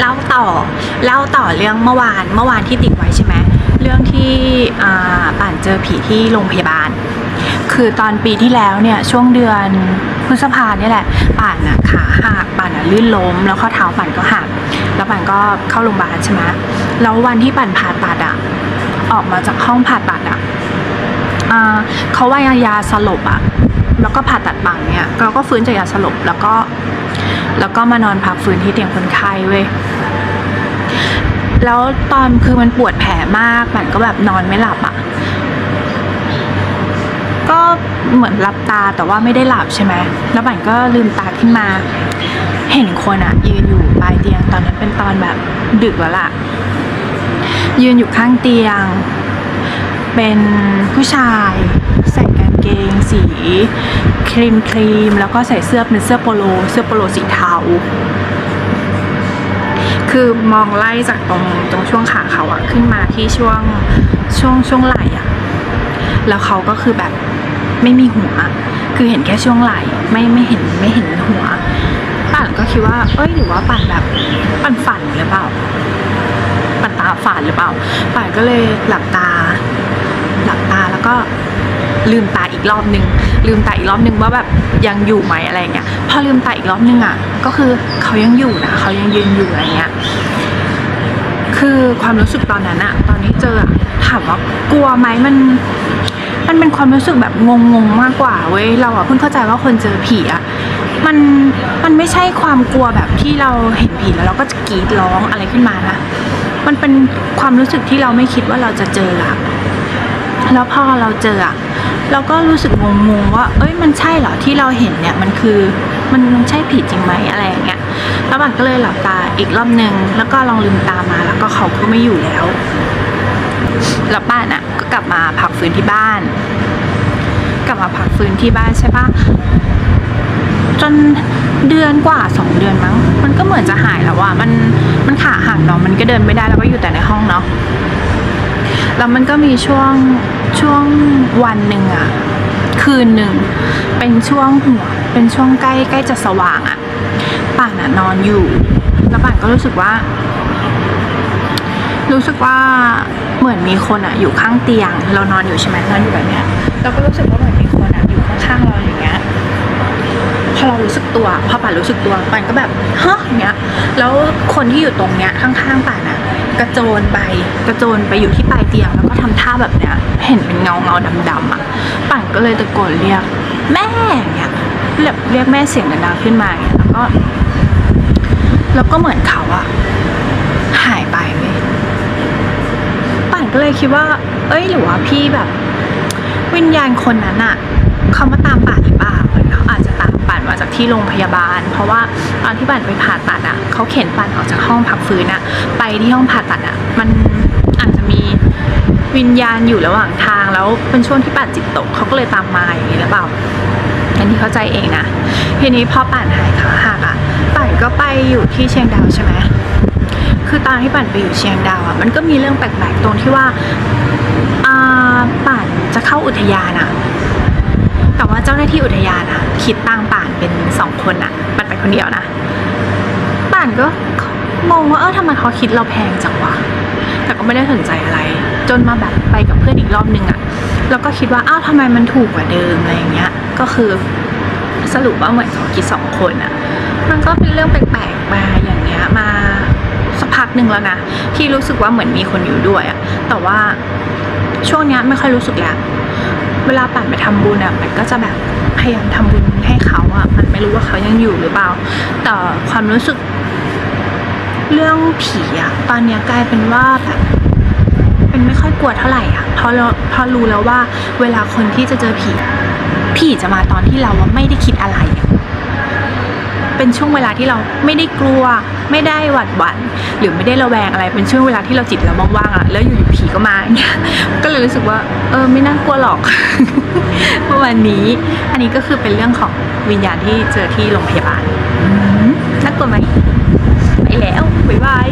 เล่าต่อเล่าต่อเรื่องเมื่อวานเมื่อวานที่ติดไว้ใช่ไหมเรื่องที่ป่านเจอผีที่โรงพยาบาล คือตอนปีที่แล้วเนี่ยช่วงเดือนพฤษภาเนี่ยแหละป่านอะขาหักป่านอะลื่นล้ม แล้วข้อเท้าป่านก็หักแล้วป่านก็เข้าโรงพยาบาลใช่ไหมแล้ววันที่ป่านผ่าตัดอะออกมาจากห้องผ่าตัดอะอ่าเขาว่ายาสลบอะแล้วก็ผ่าตัดป่านเนี่ยเราก็ฟื้นจากยาสลบแล้วก็ แล้วก็มานอนพักฟื้นที่เตียงคนไข้เว้ยแล้วตอนคือมันปวดแผลมากมันก็แบบนอนไม่หลับอะ่ะ ก็เหมือนหลับตาแต่ว่าไม่ได้หลับใช่ไหมแล้วบันก็ลืมตาขึ้นมา เห็นคนอะยืนอยู่ปลายเตียงตอนนั้นเป็นตอนแบบดึกแล้วล่ะ ยืนอยู่ข้างเตียง เป็นผู้ชาย ใส่กางเกงสี ครีมครีมแล้วก็ใส่เสื้อเป็นเสื้อโปโล เสื้อโปโลสีเทา คือมองไล่จากตรงตรงช่วงขาเขาอะขึ้นมาที่ช่วงช่วงช่วงไหล่อะแล้วเขาก็คือแบบไม่มีหัว คือเห็นแค่ช่วงไหล่ไม่ไม่เห็นไม่เห็นหัว ป่านก็คิดว่า เอ้ยหรือว่าป่านแบบป่านฝันหรือเปล่าป่านตาฝันหรือเปล่าป่านก็เลยหลับตา หลับตาแล้วก็ลืมตา อีกรอบนึง ลืมตาอีกรอบนึงว่าแบบยังอยู่ไหมอะไรเงี้ยพอลืมตาอีกรอบนึงอะก็คือเขายังอยู่นะเขายังยืนอยู่อะไรเงี้ยคือความรู้สึกตอนนั้นอะตอนนี้เจอถามว่ากลัวไหมมันมันเป็นความรู้สึกแบบงงๆมากกว่าเว้ยเราอะเพิ่งเข้าใจว่าคนเจอผีอะมันมันไม่ใช่ความกลัวแบบที่เราเห็นผีแล้วเราก็จะกรีดร้องอะไรขึ้นมานะมันเป็นความรู้สึกที่เราไม่คิดว่าเราจะเจออะแล้วพอเราเจออะ เราก็รู้สึกงงๆว่า เอ้ยมันใช่เหรอที่เราเห็นเนี่ยมันคือมันมันใช่ผีจริงไหมอะไรอย่างเงี้ยแล้วบันก็เลยหลับตาอีกรอบหนึ่งแล้วก็ลองลืมตามาแล้วก็เขาก็ไม่อยู่แล้วแล้วป้าน่ะก็กลับมาพักฟื้นที่บ้าน กลับมาพักฟื้นที่บ้านใช่ปะจนเดือนกว่าสองเดือนมั้ง มันก็เหมือนจะหายแล้วอะมันมันขาหักเนาะมันก็เดินไม่ได้แล้วก็อยู่แต่ในห้องเนาะ แล้วมันก็มีช่วงช่วงวันหนึ่งอะคืนหนึ่งเป็นช่วงหัวเป็นช่วงใกล้ใกล้จะสว่างอะป่านอะนอนอยู่ แล้วป่านก็รู้สึกว่า รู้สึกว่าเหมือนมีคนอะอยู่ข้างเตียง เรานอนอยู่ใช่ไหมนอนอยู่แบบเนี้ยเราก็รู้สึกว่าเหมือนมีคนอะอยู่ข้างๆเราอย่างเงี้ยพอเรารู้สึกตัวพอป่านรู้สึกตัวป่านก็แบบเฮะอย่างเงี้ยแล้วคนที่อยู่ตรงเนี้ยข้างๆป่านอะ กระโจนไปกระโจนไปอยู่ที่ปลายเตียงแล้วก็ทำท่าแบบเนี้ยเห็นเป็นเงาเงาดำๆอะป่นก็เลยตะโกนเรียก แม่อย่างเงี้ยแบบเรียกแม่เสียงดังๆขึ้นมาเงี้ยแล้วก็ แล้วก็เหมือนเขาอะหายไปเว้ยป่นก็เลยคิดว่า เอ้ยหรือว่าพี่แบบ วิญญาณคนนั้นอะเขามาตามป่า ที่โรงพยาบาล เพราะว่าตอนที่ป่นไปผ่าตัดอะเขาเข็นป่นออกจากห้องพักฟื้นอะไปที่ห้องผ่าตัดอะมันอาจจะมีวิญญาณอยู่ระหว่างทางแล้วเป็นช่วงที่ป่นจิตตกเขาก็เลยตามมาอย่างนี้หรือเปล่าอันนี้เข้าใจเองนะทีนี้พอป่นหายขาหักอะป่นก็ไปอยู่ที่เชียงดาวใช่ไหมคือตอนที่ป่นไปอยู่เชียงดาวอะมันก็มีเรื่องแปลกๆตรงที่ว่าอ่าป่นจะเข้าอุทยานอะแต่ว่าเจ้าหน้าที่อุทยานอะคิดตัง เป็นสองคนอะป่านไปคนเดียวนะป่านก็งงว่าเออทำไมเขาคิดเราแพงจังวะแต่ก็ไม่ได้สนใจอะไร จนมาแบบไปกับเพื่อนอีกรอบนึงอะแล้วก็คิดว่าอ้าวทำไมมันถูกกว่าเดิมอะไรอย่างเงี้ย ก็คือสรุปว่าเหมือนเขาคิดสองคนอะมันก็เป็นเรื่องแปลกๆมาอย่างเงี้ยมาสักพักหนึ่งแล้วนะที่รู้สึกว่าเหมือนมีคนอยู่ด้วยอะแต่ว่าช่วงเนี้ยไม่ค่อยรู้สึกแล้วเวลาปั่นไปทำบุญอะมันก็จะแบบพยายามทำบุญให้เขาอะ ยังอยู่หรือเปล่า แต่ความรู้สึกเรื่องผีอะตอนนี้กลายเป็นว่าแบบเป็นไม่ค่อยกลัวเท่าไหร่อะเพราะเราพราะรู้แล้วว่าเวลาคนที่จะเจอผีผีจะมาตอนที่เราไม่ได้คิดอะไร เป็นช่วงเวลาที่เราไม่ได้กลัว ไม่ได้หวั่นหวั่นหรือไม่ได้ระแวงอะไร เป็นช่วงเวลาที่เราจิตเราว่างๆอะแล้วอยู่ๆผีก็มาเงี้ยก็เลยรู้สึกว่า เออไม่น่ากลัวหรอก ประมาณนี้ อันนี้ก็คือเป็นเรื่องของวิญญาณที่เจอที่โรงพยาบาลอืมน่ากลัวไหมไปแล้วบ๊ายบาย